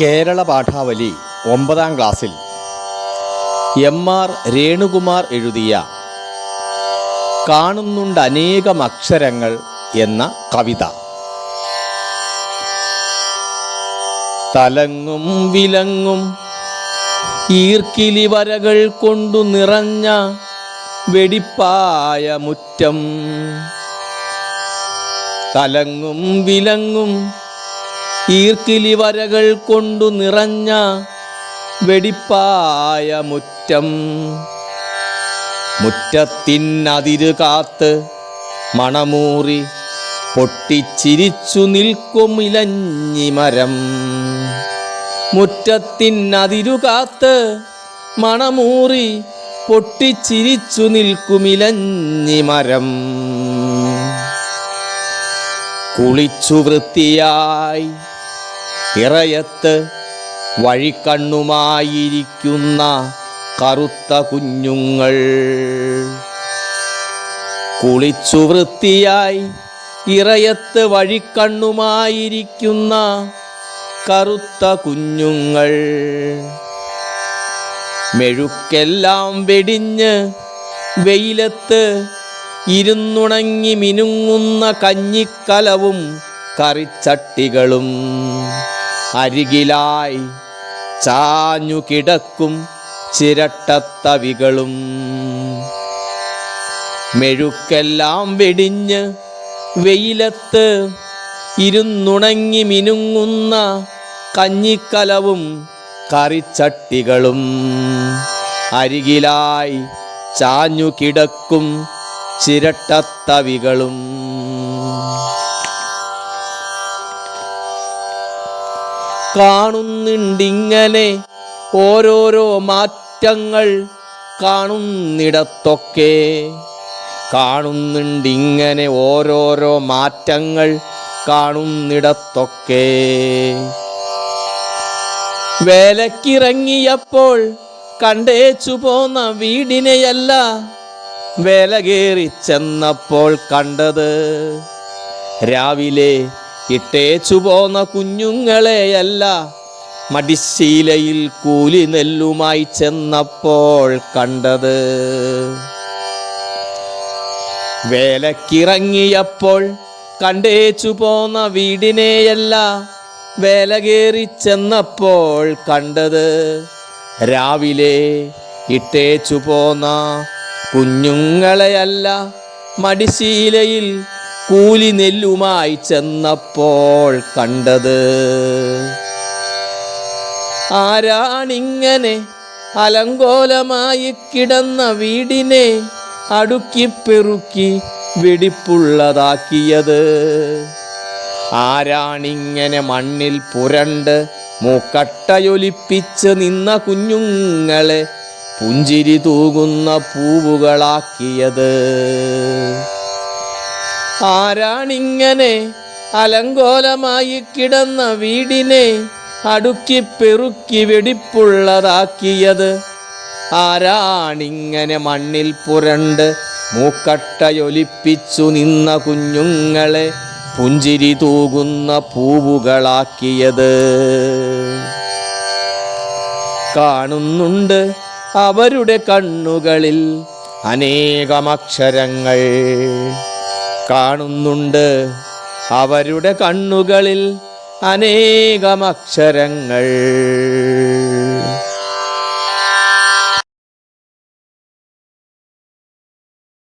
കേരള പാഠാവലി ഒമ്പതാം ക്ലാസ്സിൽ M R Renukumar എഴുതിയ കാണുന്നുണ്ട് അനേകം അക്ഷരങ്ങൾ എന്ന കവിത. തലങ്ങും വിലങ്ങും ഈർക്കിലി വരകൾ കൊണ്ടു നിറഞ്ഞ വെടിപ്പായ മുറ്റം. തലങ്ങും വിലങ്ങും ഈർക്കിലി വരകൾ കൊണ്ടു നിറഞ്ഞ വെടിപ്പായ മുറ്റം. മുറ്റത്തിനതിര് കാത്ത് മണമൂറി പൊട്ടിച്ചിരിച്ചു നിൽക്കും ഇലഞ്ഞിമരം മുറ്റത്തിനതിരു കാത്ത് മണമൂറി പൊട്ടിച്ചിരിച്ചു നിൽക്കും ഇലഞ്ഞിമരം കുളിച്ചു വൃത്തിയായി ഇറയത്ത് വഴിക്കണ്ണുമായിരിക്കുന്ന കറുത്ത കുഞ്ഞുങ്ങൾ. കുളിച്ചു വൃത്തിയായി ഇറയത്ത് വഴിക്കണ്ണുമായിരിക്കുന്ന കറുത്ത കുഞ്ഞുങ്ങൾ. മെഴുക്കെല്ലാം വെടിഞ്ഞ് വെയിലത്ത് ഇരുന്നുണങ്ങി മിനുങ്ങുന്ന കഞ്ഞിക്കലവും കറിച്ചട്ടികളും. അരികിലായി ചാഞ്ഞു കിടക്കും ചിരട്ടത്തവികളും. മെഴുക്കെല്ലാം വെടിഞ്ഞ് വെയിലത്ത് ഇരുന്നുണങ്ങി മിനുങ്ങുന്ന കഞ്ഞിക്കലവും കറിച്ചട്ടികളും. അരികിലായി ചാഞ്ഞു കിടക്കും ചിരട്ടത്തവികളും. കാണുന്നുണ്ടിങ്ങനെ ഓരോരോ മാറ്റങ്ങൾ കാണുന്നിടത്തൊക്കെ. കാണുന്നുണ്ടിങ്ങനെ ഓരോരോ മാറ്റങ്ങൾ കാണുന്നിടത്തൊക്കെ. വേലക്കിറങ്ങിയപ്പോൾ കണ്ടേച്ചു പോന്ന വീടിനെയല്ല വേല കയറി ചെന്നപ്പോൾ കണ്ടത്. രാവിലെ ഇട്ടേച്ചു പോന്ന കുഞ്ഞുങ്ങളെയല്ല മടിശീലയിൽ കൂലി നെല്ലുമായി ചെന്നപ്പോൾ കണ്ടത്. വേലക്കിറങ്ങിയപ്പോൾ കണ്ടേച്ചു പോന്ന വീടിനെയല്ല വേല കയറി ചെന്നപ്പോൾ കണ്ടത്. രാവിലെ ഇട്ടേച്ചു പോന്ന കുഞ്ഞുങ്ങളെയല്ല മടിശീലയിൽ കൂലി നെല്ലുമായി ചെന്നപ്പോൾ കണ്ടത്. ആരാണിങ്ങനെ അലങ്കോലമായി കിടന്ന വീടിനെ അടുക്കി പെറുക്കി വെടിപ്പുള്ളതാക്കിയത്? ആരാണിങ്ങനെ മണ്ണിൽ പുരണ്ട് മൂക്കട്ടയൊലിപ്പിച്ച് നിന്ന കുഞ്ഞുങ്ങളെ പുഞ്ചിരി തൂകുന്ന പൂവുകളാക്കിയത്? ആരാണിങ്ങനെ അലങ്കോലമായി കിടന്ന വീടിനെ അടുക്കി പെറുക്കി വെടിപ്പുള്ളതാക്കിയത്? ആരാണിങ്ങനെ മണ്ണിൽ പുരണ്ട് മൂക്കട്ടയൊലിപ്പിച്ചു നിന്ന കുഞ്ഞുങ്ങളെ പുഞ്ചിരി തൂകുന്ന പൂവുകളാക്കിയത്? കാണുന്നുണ്ട് അവരുടെ കണ്ണുകളിൽ അനേകമക്ഷരങ്ങൾ. കാണുന്നുണ്ട്. അവരുടെ കണ്ണുകളിൽ അനേകമക്ഷരങ്ങൾ